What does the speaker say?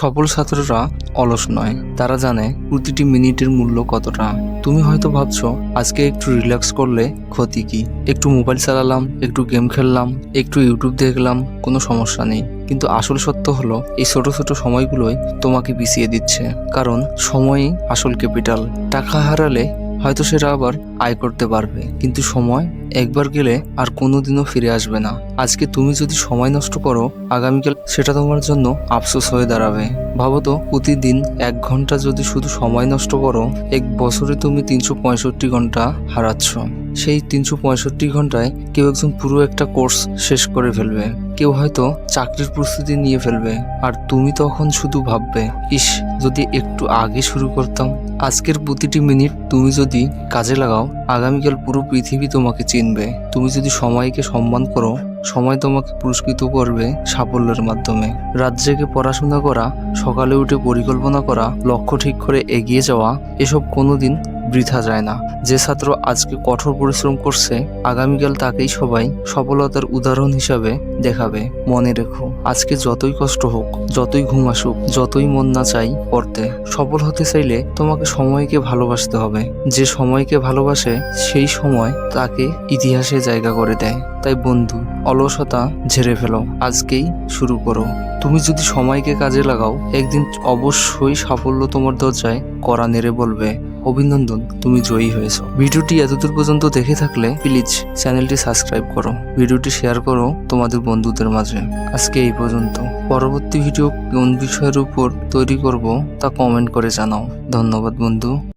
সফল ছাত্ররা অলস নয়। তারা জানে প্রতিটি মিনিটের মূল্য কতটা। তুমি হয়তো ভাবছ, আজকে একটু রিল্যাক্স করলে ক্ষতি কি? একটু মোবাইল চালালাম, একটু গেম খেললাম, একটু ইউটিউব দেখলাম, কোনো সমস্যা নেই। কিন্তু আসল সত্য হলো, এই ছোট ছোট সময়গুলোই তোমাকে পিছিয়ে দিচ্ছে। কারণ, সময়ই আসল ক্যাপিটাল টাকা হারালে হয়তো সেটা আবার আয় করতে পারবে। কিন্তু সময়, একবার গেলে আর কোনোদিনও ফিরে আসবে না। আজকে তুমি যদি সময় নষ্ট করো, আগামীকাল সেটা তোমার জন্য আফসোস হয়ে দাঁড়াবে। ভাবো তো, প্রতিদিন এক ঘণ্টা যদি শুধু সময় নষ্ট করো, এক বছরে তুমি তিনশো পঁয়ষট্টি ঘণ্টা হারাচ্ছ। সেই তিনশো পঁয়ষট্টি ঘন্টায় কেউ একজন পুরো একটা কোর্স শেষ করে ফেলবে। কেউ হয়তো চাকরির প্রস্তুতি নিয়ে ফেলবে। আর তুমি তখন শুধু ভাববে, ইস, যদি একটু আগে শুরু করতাম আজকের প্রতিটি মিনিট তুমি যদি কাজে লাগাও, আগামীকাল পুরো পৃথিবী তোমাকে চিনবে। তুমি যদি সময়কে সম্মান করো, সময় তোমাকে পুরস্কৃত করবে সাফল্যের মাধ্যমে। রাত জেগে পড়াশোনা করা, সকালে উঠে পরিকল্পনা করা, লক্ষ্য ঠিক করে এগিয়ে যাওয়া, এসব কোনোদিন বৃথা যায় না। যে ছাত্র আজকে কঠোর পরিশ্রম করছে, আগামীকাল তাকেই সবাই সফলতার উদাহরণ হিসাবে দেখাবে। মনে রেখো, আজকে যতই কষ্ট হোক, যতই ঘুম আসুক, যতই মন না চাই পড়তে, সফল হতে চাইলে তোমাকে সময়কে ভালোবাসতে হবে। যে সময়কে ভালোবাসে, সেই সময় তাকে ইতিহাসে জায়গা করে দেয়। তাই বন্ধু, অলসতা ঝেড়ে ফেলো, আজকেই শুরু করো। তুমি যদি সময়কে কাজে লাগাও, একদিন অবশ্যই সাফল্য তোমার দরজায় করা নেড়ে বলবে। অভিনন্দন, তুমি জয়ী হয়েছ। ভিডিওটি এতদূর পর্যন্ত দেখে থাকলে প্লিজ চ্যানেলটি সাবস্ক্রাইব করো। ভিডিওটি শেয়ার করো তোমাদের বন্ধুদের মাঝে। আজকে এই পর্যন্ত। পরবর্তী ভিডিও কোন বিষয়ের উপর তৈরি করব তা কমেন্ট করে জানাও। ধন্যবাদ বন্ধু।